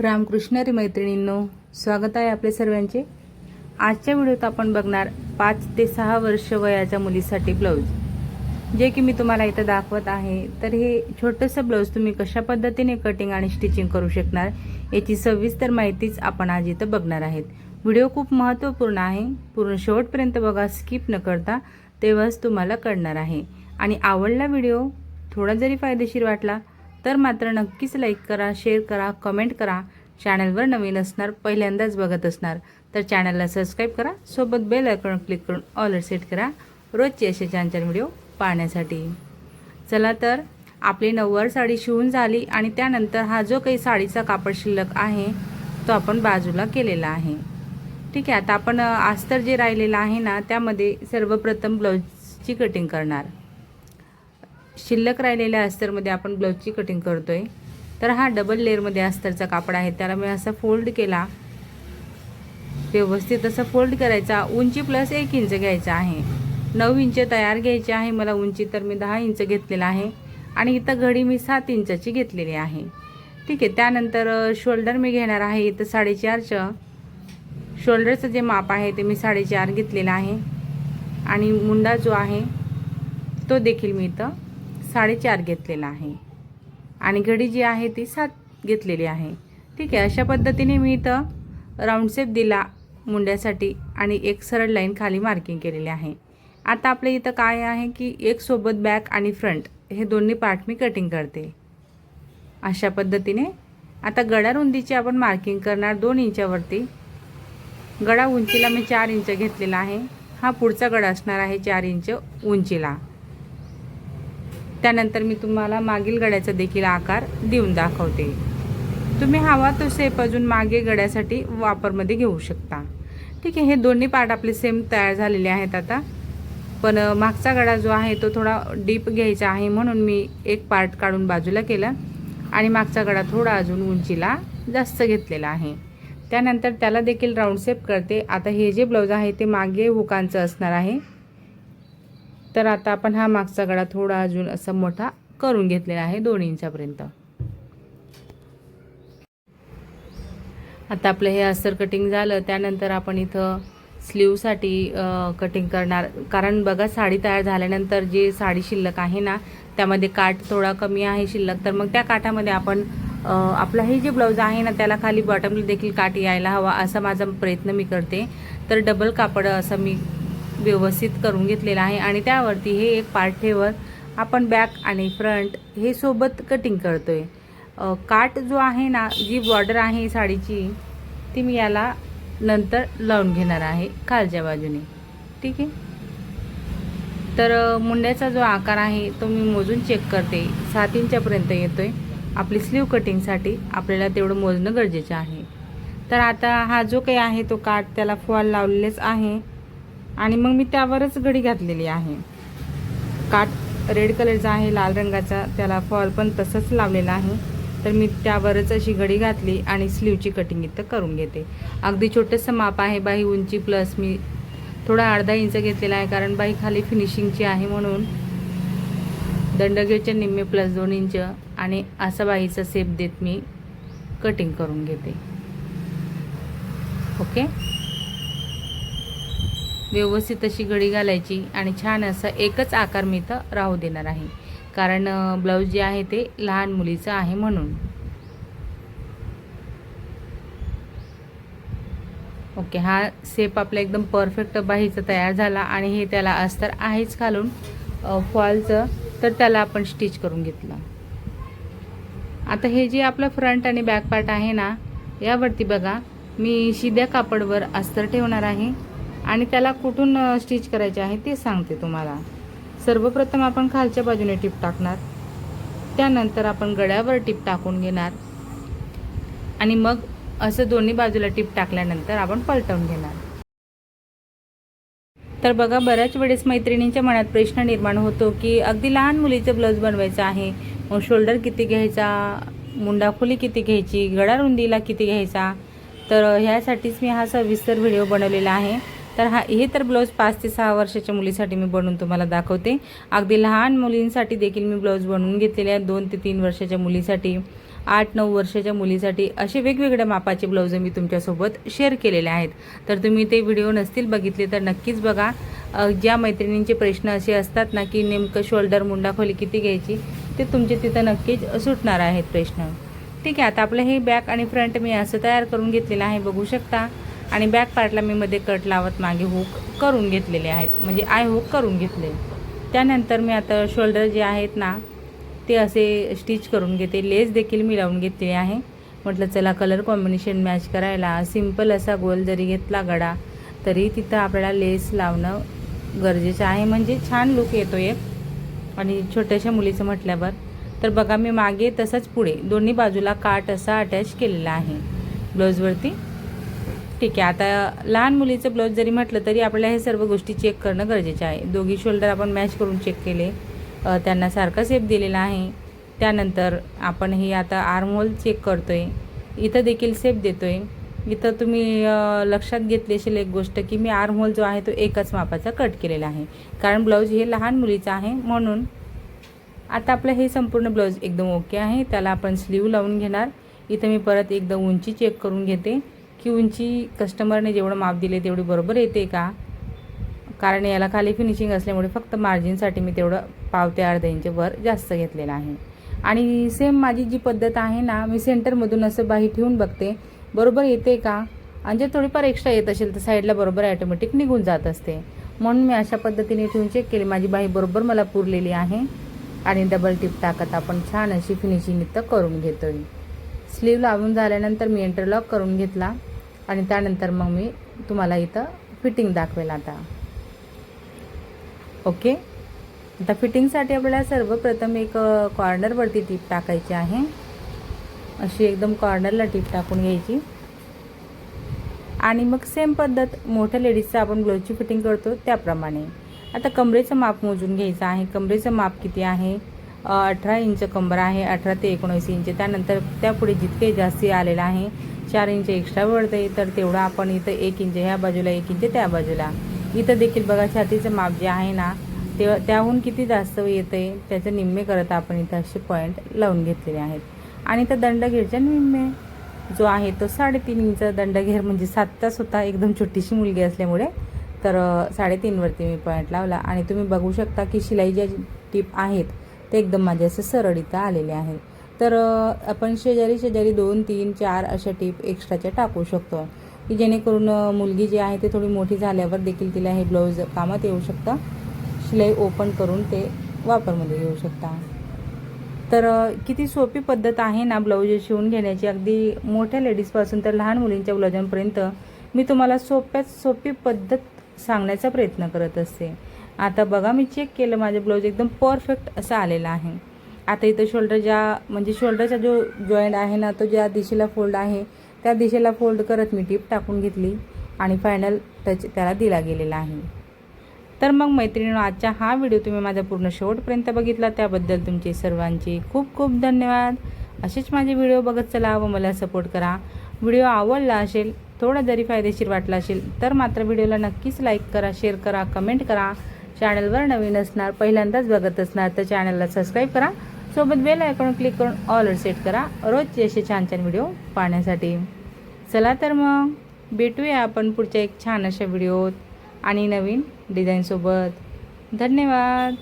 रामकृष्णरी मैत्रिणींनो स्वागत आहे आपले सर्वांचे. आजच्या व्हिडिओत आपण बघणार पाच ते सहा वर्ष वयाच्या मुलीसाठी ब्लाऊज. जे की मी तुम्हाला इथं दाखवत आहे तर हे छोटंसं ब्लाऊज तुम्ही कशा पद्धतीने कटिंग आणि स्टिचिंग करू शकणार याची सविस्तर माहितीच आपण आज इथं बघणार आहेत. व्हिडिओ खूप महत्त्वपूर्ण आहे पूर्ण शेवटपर्यंत बघा स्किप न करता तेव्हाच तुम्हाला कळणार आहे. आणि आवडला व्हिडिओ थोडा जरी फायदेशीर वाटला तर मात्र नक्कीच लाईक करा शेअर करा कमेंट करा. चॅनलवर नवीन असणार पहिल्यांदाच बघत असणार. तर चॅनलला सबस्क्राईब करा सोबत बेल आयकॉन क्लिक करून ऑलर सेट करा. रोजचे असे छान छान व्हिडिओ पाहण्यासाठी. चला तर आपली नऊवार साडी शिवून झाली आणि त्यानंतर हा जो काही साडीचा कापड शिल्लक आहे तो आपण बाजूला केलेला आहे. ठीक आहे आता आपण अ, अस्तर जे राहिलेलं आहे ना त्यामध्ये सर्वप्रथम ब्लाऊजची कटिंग करणार. शिल्लक राहिलेल्या अस्तरमध्ये आपण ब्लाऊजची कटिंग करतो आहे तर हा डबल लेअरमध्ये अस्तरचा कापड आहे. त्याला मी असा फोल्ड केला. व्यवस्थित असं फोल्ड करायचा. उंची प्लस एक इंच घ्यायचा आहे. नऊ इंच तयार घ्यायची आहे. मला उंची तर मी दहा इंच घेतलेला आहे. आणि इथं घडी मी सात इंचाची घेतलेली आहे. ठीक आहे. त्यानंतर शोल्डर मी घेणार आहे. इथं साडेचारचं. शोल्डरचं जे माप आहे ते मी साडेचार घेतलेलं आहे. आणि मुंडा जो आहे तो देखील मी इथं साडेचार घेतलेला आहे. आणि घडी जी आहे ती सात घेतलेली आहे. ठीक आहे अशा पद्धतीने मी इथं राऊंड शेप दिला मुंड्यासाठी आणि एक सरळ लाईन खाली मार्किंग केलेली आहे. आता आपल्या इथं काय आहे की एक सोबत बॅक आणि फ्रंट हे दोन्ही पार्ट मी कटिंग करते. अशा पद्धतीने. आता गडा रुंदीची आपण मार्किंग करणार दोन इंचावरती. गडा उंचीला मी चार इंच घेतलेला आहे. हा पुढचा गडा असणार आहे चार इंच उंचीला. त्यानंतर मी तुम्हाला मागील गड्याचा देखील आकार देऊन दाखवते. तुम्ही हवा तो सेप अजून मागे गड्यासाठी वापरमध्ये घेऊ शकता. ठीक आहे हे दोन्ही पार्ट आपले सेम तयार झालेले आहेत आता. पण मागचा गडा जो आहे तो थोडा डीप घ्यायचा आहे म्हणून मी एक पार्ट काढून बाजूला केला आणि मागचा गडा थोडा अजून उंचीला जास्त घेतलेला आहे. त्यानंतर त्याला देखील राऊंड शेप करते. आता हे जे ब्लाऊज आहे ते मागे हुकांचं असणार आहे. तर आता आपण हा मागचा गळा थोडा अजून असा मोठा करून घेतलेला आहे दोन इंचापर्यंत आता आपलं हे अस्तर कटिंग झालं त्यानंतर आपण इथं स्लीवसाठी कटिंग करणार. कारण बघा साडी तयार झाल्यानंतर जी साडी शिल्लक आहे ना त्यामध्ये काठ थोडा कमी आहे शिल्लक. तर मग त्या काठामध्ये आपण आपला हे जे ब्लाऊज आहे ना त्याला खाली बॉटमला देखील काठ यायला हवा असा माझा प्रयत्न मी करते. तर डबल कापड असं मी व्यवस्थित करून घेतलेला आहे आणि त्यावरती हे एक पार्ट ठेवत आपण बॅक आणि फ्रंट हे सोबत कटिंग करतो आहे काठ जो आहे ना जी बॉर्डर आहे साडीची ती मी याला नंतर लावून घेणार आहे खालच्या बाजूने. ठीक आहे? तर मुंड्याचा जो आकार आहे तो मी मोजून चेक करते. सात इंचापर्यंत आहे आपली स्लीव कटिंगसाठी आपल्याला तेवढं मोजणं गरजेचं आहे. तर आता हा जो काही आहे तो काठ त्याला फॉल लावलेलेच आहे. आणि मग मी त्यावरच घडी घातलेली आहे. काठ रेड कलरचा आहे लाल रंगाचा त्याला फॉल पण तसंच लावलेला आहे. तर मी त्यावरच अशी घडी घातली आणि स्लीवची कटिंग इथं करून घेते. अगदी छोटंसं माप आहे बाही उंची प्लस. मी थोडा अर्धा इंच घेतलेला आहे कारण बाही खाली फिनिशिंगची आहे म्हणून. दंडगेचे निम्मे प्लस दोन इंच आणि असा बाहीचा सेप देत मी कटिंग करून घेते. ओके? व्यवस्थित अशी घडी घालायची आणि छान असं एकच आकार मी इथं राहू देणार आहे. कारण ब्लाऊज जे आहे ते लहान मुलीचं आहे म्हणून. ओके हा सेप आपला एकदम परफेक्ट बाहीचा तयार झाला आणि हे त्याला अस्तर आहेच घालून फॉलचं तर त्याला आपण स्टिच करून घेतलं. आता हे जे आपलं फ्रंट आणि बॅक पार्ट आहे ना यावरती बघा मी शिद्या कापडवर अस्तर ठेवणार आहे. आणि त्याला कुठून स्टिच करायचे आहे ते सांगते तुम्हाला. सर्वप्रथम आपण खालच्या बाजूने टिप टाकणार. त्यानंतर आपण गळ्यावर टिप टाकून घेणार. आणि मग असं दोन्ही बाजूला टिप टाकल्यानंतर आपण पलटवून घेणार. तर बघा बऱ्याच वेळेस मैत्रिणींच्या मनात प्रश्न निर्माण होतो की अगदी लहान मुलीचं ब्लाऊज बनवायचं आहे मग शोल्डर किती घ्यायचा मुंडाखोली किती घ्यायची गळा रुंदीला किती घ्यायचा? तर ह्यासाठीच मी हा सविस्तर व्हिडिओ बनवलेला आहे. तर हा हे तर ब्लाऊज पाच ते सहा वर्षाच्या मुलीसाठी मी बनवून तुम्हाला दाखवते. अगदी लहान मुलींसाठी देखील मी ब्लाऊज बनवून घेतलेले आहेत. दोन ते तीन वर्षाच्या मुलीसाठी आठ नऊ वर्षाच्या मुलीसाठी असे वेगवेगळ्या मापाचे ब्लाऊज मी तुमच्यासोबत शेअर केलेले आहेत. तर तुम्ही ते व्हिडिओ नसतील बघितले तर नक्कीच बघा. ज्या मैत्रिणींचे प्रश्न असे असतात ना की नेमकं शोल्डर मुंडाखोली किती घ्यायची ते तुमचे तिथं नक्कीच सुटणार आहेत प्रश्न. ठीक आहे आता आपलं हे बॅक आणि फ्रंट मी असं तयार करून घेतलेलं आहे. बघू शकता. आणि बॅक पार्टला मी मध्ये कट लावत मागे हुक करून घेतलेले आहेत. म्हणजे आय हुक करून घेतले. त्यानंतर मी आता शोल्डर जे आहेत ना ते असे स्टिच करून घेते. लेस देखील मी लावून घेतलेली आहे. म्हटलं चला कलर कॉम्बिनेशन मॅच करायला. सिंपल असा गोल जरी घेतला गडा तरी तिथं आपल्याला लेस लावणं गरजेचं आहे. म्हणजे छान लुक येतो एक आणि छोट्याशा मुलीचं म्हटल्यावर तर बघा मी मागे तसंच पुढे दोन्ही बाजूला काट असा अटॅच केलेला आहे. ब्लाऊजवरती ठीक आहे. आता लहान मुलीचं ब्लाऊज जरी म्हटलं तरी आपल्याला हे सर्व गोष्टी चेक करणं गरजेचं आहे. दोघी शोल्डर आपण मॅच करून चेक केले. त्यांना सारखा सेप दिलेला आहे. त्यानंतर आपण ही आता आर्महोल चेक करतो आहे इथं देखील सेप देतो आहे इथं तुम्ही लक्षात घेतली असेल एक गोष्ट की मी आर्महोल जो आहे तो एकच मापाचा कट केलेला आहे. कारण ब्लाऊज हे लहान मुलीचं आहे म्हणून आता आपलं हे संपूर्ण ब्लाऊज एकदम ओके आहे. त्याला आपण स्लीव लावून घेणार. इथं मी परत एकदा उंची चेक करून घेते. की उंची कस्टमरने जेवढं माप दिले तेवढी बरोबर येते का? कारण याला खाली फिनिशिंग असल्यामुळे फक्त मार्जिनसाठी मी तेवढं पावते अर्धा इंच वर जास्त घेतलेलं आहे. आणि सेम माझी जी पद्धत आहे ना मी सेंटरमधून असं बाही ठेवून बघते. बरोबर येते का? आणि जर थोडीफार एक्स्ट्रा येत असेल तर साईडला बरोबर ॲटोमॅटिक निघून जात असते. म्हणून मी अशा पद्धतीने ठेवून चेक केली. माझी बाही बरोबर मला पुरलेली आहे. आणि डबल टिप टाकत आपण छान अशी फिनिशिंग इथं करून घेतोय. स्लीव लावून झाल्यानंतर मी इंटरलॉक करून घेतला. आणि त्यानंतर मग मी तुम्हाला इथं फिटिंग दाखवेल आता. ओके आता फिटिंगसाठी आपल्याला सर्वप्रथम एक कॉर्नरवरती टीप टाकायची आहे. अशी एकदम कॉर्नरला टीप टाकून घ्यायची. आणि मग सेम पद्धत मोठ्या लेडीजचं आपण ब्लाऊजची फिटिंग करतो त्याप्रमाणे. आता कमरेचं माप मोजून घ्यायचं आहे. कमरेचं माप किती आहे? अठरा इंच कंबर आहे अठरा ते एकोणीस इंच. त्यानंतर त्यापुढे जितके जास्ती आलेलं आहे चार इंच एक्स्ट्रा वळते तर तेवढं आपण इथं एक इंच ह्या बाजूला एक इंच त्या बाजूला. इथं देखील बघा छातीचं माप जे आहे ना ते त्याहून किती जास्त येते त्याचे निम्मे करत आपण इथं असे पॉईंट लावून घेतलेले आहेत. आणि इथं दंडघेरच्या निम्मे जो आहे तो साडेतीन इंच दंडघेर म्हणजे सातचा सुद्धा एकदम छोटीशी मुलगी असल्यामुळे तर साडेतीनवरती मी पॉईंट लावला. आणि तुम्ही बघू शकता की शिलाई ज्या टीप आहेत ते एकदम माझे असे सरळ इथं आलेले आहेत तर आपण शेजारी शेजारी दोन तीन चार अशा टीप एक्स्ट्राच्या टाकू शकतो. की जेणेकरून मुलगी जी आहे ते थोडी मोठी झाल्यावर देखील तिला हे ब्लाऊज कामात येऊ शकतं. शिलाई ओपन करून ते वापरमध्ये येऊ शकता. तर किती सोपी पद्धत आहे ना ब्लाऊज शिवून घेण्याची. अगदी मोठ्या लेडीजपासून तर लहान मुलींच्या ब्लाऊजांपर्यंत मी तुम्हाला सोप्यात सोपी पद्धत सांगण्याचा प्रयत्न करत असते. आता बघा मी चेक केलं माझं ब्लाऊज एकदम परफेक्ट असं आलेलं आहे. आता इथं शोल्डर ज्या म्हणजे शोल्डरचा जो जॉईंट आहे ना तो ज्या दिशेला फोल्ड आहे त्या दिशेला फोल्ड करत मी टीप टाकून घेतली आणि फायनल टच त्याला दिला गेलेला आहे. तर मग मैत्रिणींनो आजचा हा व्हिडिओ तुम्ही माझा पूर्ण शेवटपर्यंत बघितला. त्याबद्दल तुमचे सर्वांचे खूप खूप धन्यवाद. असेच माझे व्हिडिओ बघत चला व मला सपोर्ट करा. व्हिडिओ आवडला असेल थोडा जरी फायदेशीर वाटला असेल तर मात्र व्हिडिओला नक्कीच लाईक करा शेअर करा कमेंट करा. चॅनलवर नवीन असणार पहिल्यांदाच बघत असणार तर चॅनलला सबस्क्राईब करा. सोबत बेल आयकॉन क्लिक करून ऑलवर सेट करा. रोजचे असे छान छान व्हिडिओ पाहण्यासाठी. चला तर मग भेटूया आपण पुढच्या एक छान अशा व्हिडिओत आणि नवीन डिझाईनसोबत धन्यवाद.